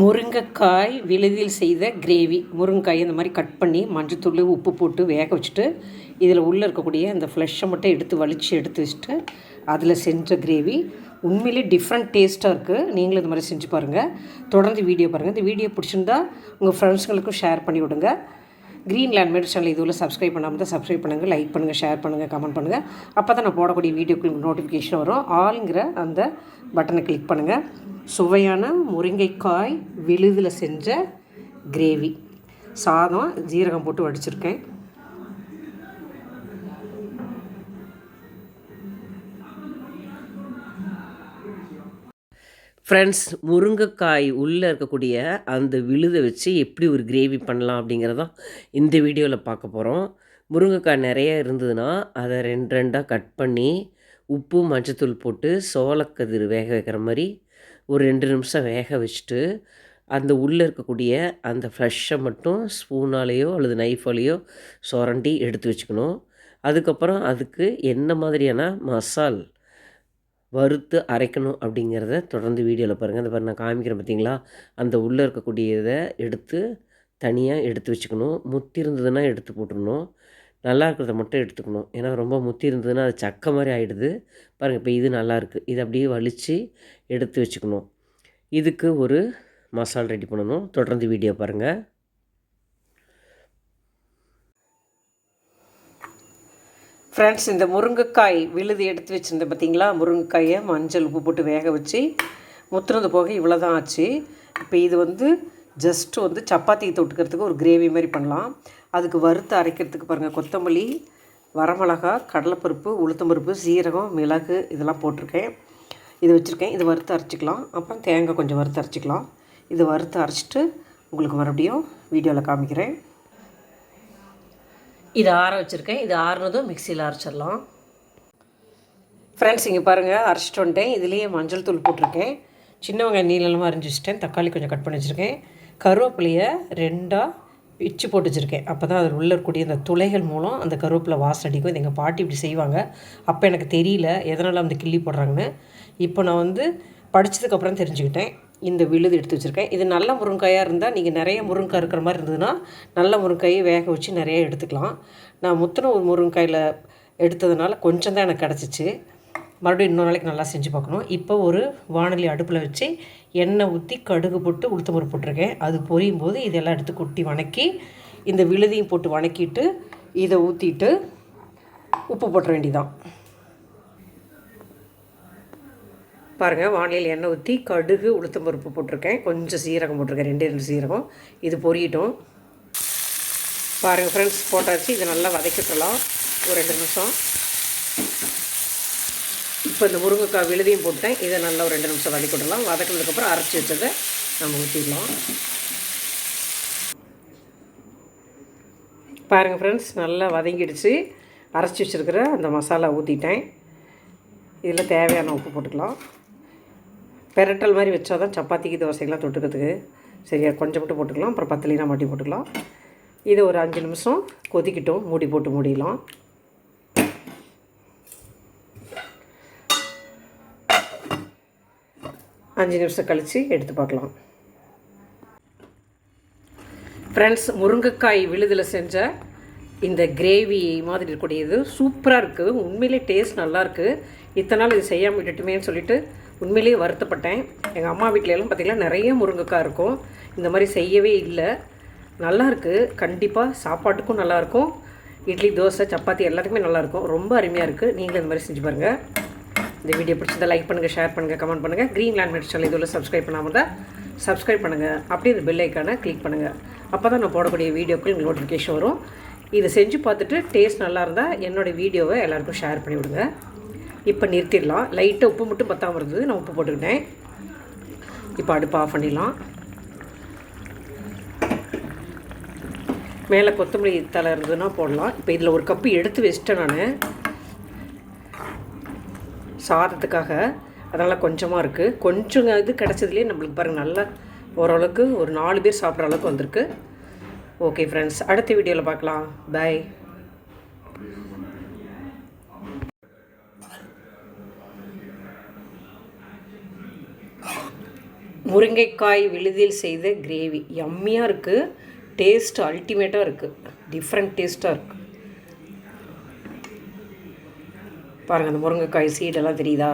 முருங்கைக்காய் விழுதில் செய்த கிரேவி முருங்கைக்காய் இந்த மாதிரி கட் பண்ணி மஞ்சத்தூள் உப்பு போட்டு வேக வச்சுட்டு இதில் உள்ளே இருக்கக்கூடிய அந்த ஃப்ளஷை மட்டும் எடுத்து வலித்து எடுத்து வச்சுட்டு அதில் செஞ்ச கிரேவி உண்மையிலே டிஃப்ரெண்ட் டேஸ்ட்டாக இருக்குது நீங்களும் இந்த மாதிரி செஞ்சு பாருங்கள் தொடர்ந்து வீடியோ பாருங்கள் இந்த வீடியோ பிடிச்சிருந்தா உங்கள் ஃப்ரெண்ட்ஸுங்களுக்கும் ஷேர் பண்ணி விடுங்க. க்ரீன் லேண்ட்மேட் சேனல் இதுவில் சப்ஸ்கிரைப் பண்ணாமல் தான் சப்ஸ்கிரைப் பண்ணுங்கள் லைக் பண்ணுங்கள் ஷேர் பண்ணுங்கள் கமெண்ட் பண்ணுங்கள் அப்போ தான் நான் போடக்கூடிய வீடியோக்கு நோட்டிஃபிகேஷன் வரும். ஆளுங்கிற அந்த பட்டனை கிளிக் பண்ணுங்கள் சுவையான முருங்கைக்காய் விழுதில் செஞ்ச கிரேவி சாதம் ஜீரகம் போட்டு வடிச்சிருக்கேன். ஃப்ரெண்ட்ஸ் முருங்கைக்காய் உள்ளே இருக்கக்கூடிய அந்த விழுதை வச்சு எப்படி ஒரு கிரேவி பண்ணலாம் அப்படிங்கிறதான் இந்த வீடியோவில் பார்க்க போகிறோம் முருங்கைக்காய் நிறைய இருந்ததுன்னா அதை ரெண்டு ரெண்டாக கட் பண்ணி உப்பு மஞ்சத்தூள் போட்டு சோளக்கதிர் வேக வைக்கிற மாதிரி ஒரு ரெண்டு நிமிஷம் வேக வச்சுட்டு அந்த உள்ளே இருக்கக்கூடிய அந்த ஃப்ரெஷ்ஷை மட்டும் ஸ்பூனாலேயோ அல்லது நைஃபாலேயோ சுரண்டி எடுத்து வச்சுக்கணும். அதுக்கப்புறம் அதுக்கு என்ன மாதிரியான மசால் வறுத்து அரைக்கணும் அப்படிங்கிறத தொடர்ந்து வீடியோவில் பாருங்கள் அந்த பாரு நான் காமிக்கிறேன் பார்த்தீங்களா அந்த உள்ளே இருக்கக்கூடியதை எடுத்து தனியாக எடுத்து வச்சுக்கணும். முத்தி இருந்ததுன்னா எடுத்து போட்டுடணும் நல்லா இருக்கிறத மட்டும் எடுத்துக்கணும். ஏன்னா ரொம்ப முத்தி இருந்ததுன்னா அது சக்கை மாதிரி ஆகிடுது பாருங்கள் இப்போ இது நல்லாயிருக்கு இது இதை அப்படியே வலித்து எடுத்து வச்சுக்கணும். இதுக்கு ஒரு மசால் ரெடி பண்ணணும். தொடர்ந்து வீடியோ பாருங்கள் ஃப்ரெண்ட்ஸ் இந்த முருங்கைக்காய் விழுது எடுத்து வச்சுருந்தேன் பார்த்தீங்களா முருங்கைக்காயை மஞ்சள் உப்பு போட்டு வேக வச்சு முத்துறது போக இவ்வளோ தான் ஆச்சு. இப்போ இது வந்து ஜஸ்ட் வந்து சப்பாத்தி தொட்டுக்கிறதுக்கு ஒரு கிரேவி மாதிரி பண்ணலாம். அதுக்கு வறுத்து அரைக்கிறதுக்கு பாருங்கள் கொத்தமல்லி வரமிளகா கடலைப்பருப்பு உளுத்தம்பருப்பு சீரகம் மிளகு இதெல்லாம் போட்டிருக்கேன். இது வச்சுருக்கேன். இது வறுத்து அரைச்சிக்கலாம். அப்புறம் தேங்காய் கொஞ்சம் வறுத்து அரைச்சிக்கலாம். இது வறுத்து அரைச்சிட்டு உங்களுக்கு மறுபடியும் வீடியோவில் காமிக்கிறேன். இது ஆற வச்சுருக்கேன். இது ஆறுனதும் மிக்சியில் அரைச்சிடலாம். ஃப்ரெண்ட்ஸ் இங்கே பாருங்கள் அரைச்சிட்டு வந்துட்டேன். இதுலேயே மஞ்சள் தூள் போட்டிருக்கேன். சின்ன வெங்காயம் நீளமாக அரிஞ்சு வச்சுட்டேன். தக்காளி கொஞ்சம் கட் பண்ணி வச்சுருக்கேன். கருவேப்பிலையை ரெண்டாக பிச்சு போட்டு வச்சுருக்கேன். அப்போ தான் அதில் உள்ள இருக்கக்கூடிய அந்த துளைகள் மூலம் அந்த கருவேப்பிலை வாசம் அடிக்கும். இது எங்கள் பாட்டி இப்படி செய்வாங்க. அப்போ எனக்கு தெரியல எதனால் அந்த கிள்ளி போடுறாங்கன்னு. இப்போ நான் வந்து படித்ததுக்கப்புறம் தெரிஞ்சுக்கிட்டேன். இந்த விழுது எடுத்து வச்சுருக்கேன். இது நல்ல முருங்காயாக இருந்தால் நீங்கள் நிறைய முருங்காய் இருக்கிற மாதிரி இருந்ததுன்னா நல்ல முருங்காயை வேக வச்சு நிறைய எடுத்துக்கலாம். நான் முத்தின ஒரு முருங்காயில் எடுத்ததுனால கொஞ்சம் தான் எனக்கு கிடச்சிச்சு. மறுபடியும் இன்னொரு நாளைக்கு நல்லா செஞ்சு பார்க்கணும். இப்போ ஒரு வானொலி அடுப்பில் வச்சு எண்ணெய் ஊற்றி கடுகு போட்டு உளுத்தம்பருப்பு போட்டிருக்கேன். அது பொரியும் போது இதெல்லாம் எடுத்து கொட்டி வணக்கி இந்த விழுதியும் போட்டு வணக்கிட்டு இதை ஊற்றிட்டு உப்பு போட்டுற வேண்டியதான் பாருங்கள் வானிலையில் எண்ணெய் ஊற்றி கடுகு உளுத்தம் பருப்பு போட்டிருக்கேன். கொஞ்சம் சீரகம் போட்டிருக்கேன் ரெண்டு ரெண்டு சீரகம். இது பொரியட்டும். பாருங்கள் ஃப்ரெண்ட்ஸ் போட்டாச்சு. இதை நல்லா வதக்கிட்டலாம் ஒரு ரெண்டு நிமிஷம். இப்போ இந்த முருங்கைக்காய் விழுதியும் போட்டேன் இதை நல்லா ஒரு ரெண்டு நிமிஷம் வதக்கிவிடலாம் வதக்கினதுக்கப்புறம் அரைச்சி வச்சதை நம்ம ஊற்றிடலாம் பாருங்கள் ஃப்ரெண்ட்ஸ் நல்லா வதங்கிடுச்சு. அரைச்சி வச்சுருக்கிற அந்த மசாலா ஊற்றிட்டேன் இதில் தேவையான உப்பு போட்டுக்கலாம். பெரட்டல் மாதிரி வச்சா தான் சப்பாத்திக்கு தோசைக்கெலாம் தொட்டுக்கிறதுக்கு. சரியா கொஞ்சம் மட்டும் போட்டுக்கலாம். அப்புறம் பத்தலினா மாட்டி போட்டுக்கலாம். இதை ஒரு அஞ்சு நிமிஷம் கொதிக்கிட்டோம். மூடி போட்டு மூடிடலாம். அஞ்சு நிமிஷம் கழித்து எடுத்து பார்க்கலாம். ஃப்ரெண்ட்ஸ் முருங்கைக்காய் விழுதில் செஞ்ச இந்த கிரேவி மாதிரி இருக்கக்கூடியது சூப்பராக இருக்குது உண்மையிலே டேஸ்ட் நல்லாயிருக்கு இத்தனை நாள் இது செய்யாமல் விட்டுட்டுமேன்னு சொல்லிட்டு உண்மையிலேயே வருத்தப்பட்டேன். எங்கள் அம்மா வீட்டிலலாம் பார்த்திங்கன்னா நிறைய முருங்கைக்காய் இருக்கும். இந்த மாதிரி செய்யவே இல்லை. நல்லாயிருக்கு கண்டிப்பாக சாப்பாட்டுக்கும் நல்லாயிருக்கும் இட்லி தோசை சப்பாத்தி எல்லாத்துக்குமே நல்லாயிருக்கும் ரொம்ப அருமையாக இருக்குது நீங்களும் இந்த மாதிரி செஞ்சு பாருங்கள் இந்த வீடியோ பிடிச்சதை லைக் பண்ணுங்கள் ஷேர் பண்ணுங்கள் கமெண்ட் பண்ணுங்கள் க்ரீன் லேண்ட் சேனல் இதில் சப்ஸ்கிரைப் பண்ணாமல் தான் சப்ஸ்கிரைப் பண்ணுங்கள் அப்படியே இந்த பெல் ஐக்கானை கிளிக் பண்ணுங்கள் அப்போ தான் நான் போடக்கூடிய வீடியோக்கள் உங்களுக்கு நோட்டிஃபிகேஷன் வரும். இதை செஞ்சு பார்த்துட்டு டேஸ்ட் நல்லா இருந்தால் என்னோடய வீடியோவை எல்லாேருக்கும் ஷேர் பண்ணிவிடுங்க இப்போ நிறுத்திடலாம். லைட்டாக உப்பு மட்டும் பத்தாமல் இருந்தது. நான் உப்பு போட்டுக்கிட்டேன். இப்போ அடுப்பு ஆஃப் பண்ணிடலாம். மேலே கொத்தமல்லி தலை இருந்ததுன்னா போடலாம். இப்போ இதில் ஒரு கப்பு எடுத்து வச்சிட்டேன் நான். சாதத்துக்காக. அதனால் கொஞ்சமாக இருக்குது கொஞ்சம் இது கிடச்சதுலேயே நம்மளுக்கு பாருங்கள் நல்லா ஓரளவுக்கு ஒரு நாலு பேர் சாப்பிட்ற அளவுக்கு வந்திருக்கு. ஓகே ஃப்ரெண்ட்ஸ் அடுத்த வீடியோவில் பார்க்கலாம். பாய் முருங்கைக்காய் விழுதில் செய்த கிரேவி யம்மியாக இருக்குது டேஸ்ட் அல்டிமேட்டாக இருக்குது டிஃப்ரெண்ட் டேஸ்ட்டாக இருக்குது பாருங்கள் அந்த முருங்கைக்காய் சீடெல்லாம் தெரியுதா?